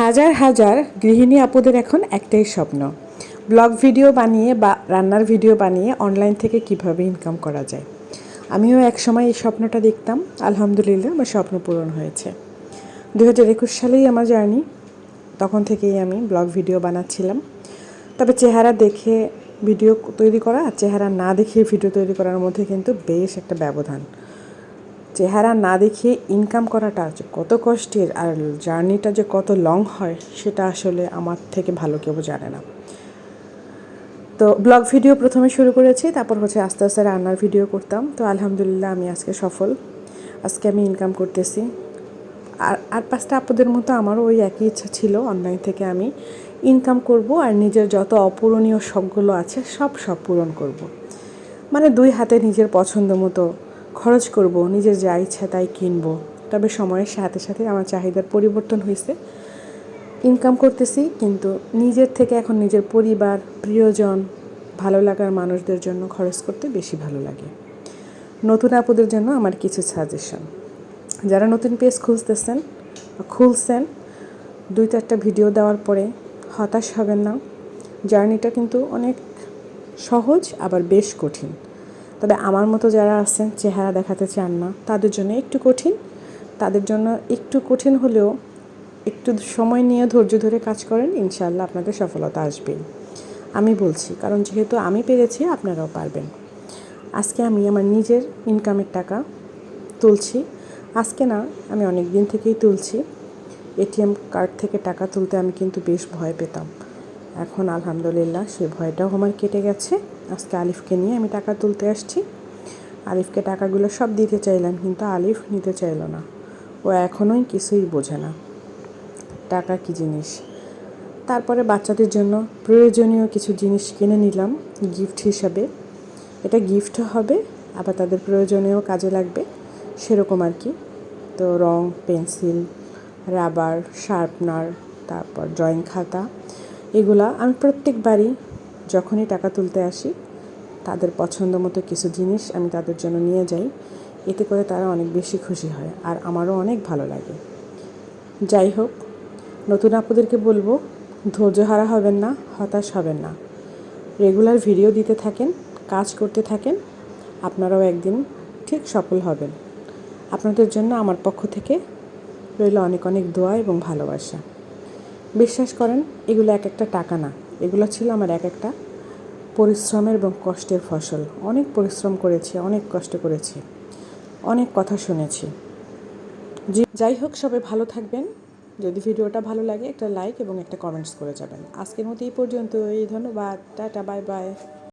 হাজার হাজার গৃহিণী আপুদের এখন একটাই স্বপ্ন। ব্লগ ভিডিও বানিয়ে বা রান্নার ভিডিও বানিয়ে অনলাইন থেকে কীভাবে ইনকাম করা যায়। আমিও এক সময় এই স্বপ্নটা দেখতাম, আলহামদুলিল্লাহ আমার স্বপ্ন পূরণ হয়েছে। দু হাজার একুশ সালেই আমার জার্নি তখন থেকেই আমি ব্লগ ভিডিও বানাচ্ছিলাম। তবে চেহারা দেখে ভিডিও তৈরি করা আর চেহারা না দেখে ভিডিও তৈরি করার মধ্যে কিন্তু বেশ একটা ব্যবধান। চেহারা না দেখিয়ে ইনকাম করাটা যে কত কষ্টের আর জার্নিটা যে কত লং হয়, সেটা আসলে আমার থেকে ভালো কেউ জানে না। তো ব্লগ ভিডিও প্রথমে শুরু করেছি, তারপর হচ্ছে আস্তে আস্তে রান্নার ভিডিও করতাম। তো আলহামদুলিল্লাহ আমি আজকে সফল। আজকে আমি ইনকাম করতেছি। আর আর পাঁচটা আপদের মতো আমারও ওই একই ইচ্ছা ছিল অনলাইন থেকে আমি ইনকাম করব আর নিজের যত অপূরণীয় শখগুলো আছে, সব সব পূরণ করব। মানে দুই হাতে নিজের পছন্দ মতো খরচ করব, নিজের যা ইচ্ছা তাই কিনবো। তবে সময়ের সাথে সাথে আমার চাহিদার পরিবর্তন হয়েছে। ইনকাম করতেছি, কিন্তু নিজের থেকে এখন নিজের পরিবার, প্রিয়জন, ভালো লাগার মানুষদের জন্য খরচ করতে বেশি ভালো লাগে। নতুন আপুদের জন্য আমার কিছু সাজেশন যারা নতুন পেজ খুলতেছেন খুলছেন দুই চারটা ভিডিও দেওয়ার পরে হতাশ হবেন না। জার্নিটা কিন্তু অনেক সহজ, আবার বেশ কঠিন। তবে আমার মতো যারা আছেন, চেহারা দেখাতে চান না। তাদের জন্য একটু কঠিন। তাদের জন্য একটু কঠিন হলেও একটু সময় নিয়ে ধৈর্য ধরে কাজ করেন, ইনশাআল্লাহ আপনাদের সফলতা আসবেই। আমি বলছি, কারণ যেহেতু আমি পেরেছি, আপনারাও পারবেন। আজকে আমি আমার নিজের ইনকামের টাকা তুলছি। আজকে না, আমি অনেক দিন থেকেই তুলছি। এটিএম কার্ড থেকে টাকা তুলতে আমি কিন্তু বেশ ভয় পেতাম। এখন আলহামদুলিল্লাহ সে ভয়টাও আমার কেটে গেছে। আজকে আলিফকে নিয়ে আমি টাকা তুলতে আসছি। আলিফকে টাকাগুলো সব দিতে চাইলাম, কিন্তু আলিফ নিতে চাইল না। ও এখনোই কিছুই বোঝে না। টাকা কী জিনিস? তারপরে বাচ্চাদের জন্য প্রয়োজনীয় কিছু জিনিস কিনে নিলাম গিফট হিসাবে। এটা গিফট হবে, আবার তাদের প্রয়োজনীয় কাজে লাগবে, সেরকম আর কি। তো রং, পেন্সিল, রাবার, শার্পনার, তারপর ড্রয়িং খাতা এগুলা আমি প্রত্যেকবারই যখনই টাকা তুলতে আসি, তাদের পছন্দ মতো কিছু জিনিস আমি তাদের জন্য নিয়ে যাই। এতে করে তারা অনেক বেশি খুশি হয় আর আমারও অনেক ভালো লাগে। যাই হোক, নতুন আপুদেরকে বলব, ধৈর্য হারা হবেন না, হতাশ হবেন না। রেগুলার ভিডিও দিতে থাকেন, কাজ করতে থাকেন, আপনারাও একদিন ঠিক সফল হবেন। আপনাদের জন্য আমার পক্ষ থেকে রইল অনেক অনেক দোয়া এবং ভালোবাসা। বিশ্বাস করেন, এগুলো এক একটা টাকা না। এগুলো ছিল আমার এক একটা পরিশ্রমের এবং কষ্টের ফসল। অনেক পরিশ্রম করেছি, অনেক কষ্ট করেছি, অনেক কথা শুনেছি। যাই হোক, সবাই ভালো থাকবেন। যদি ভিডিওটা ভালো লাগে, একটা লাইক এবং একটা কমেন্টস করে যাবেন। আজকের মতো এই পর্যন্ত এই ধন্যবাদ, টাটা, বাই বাই।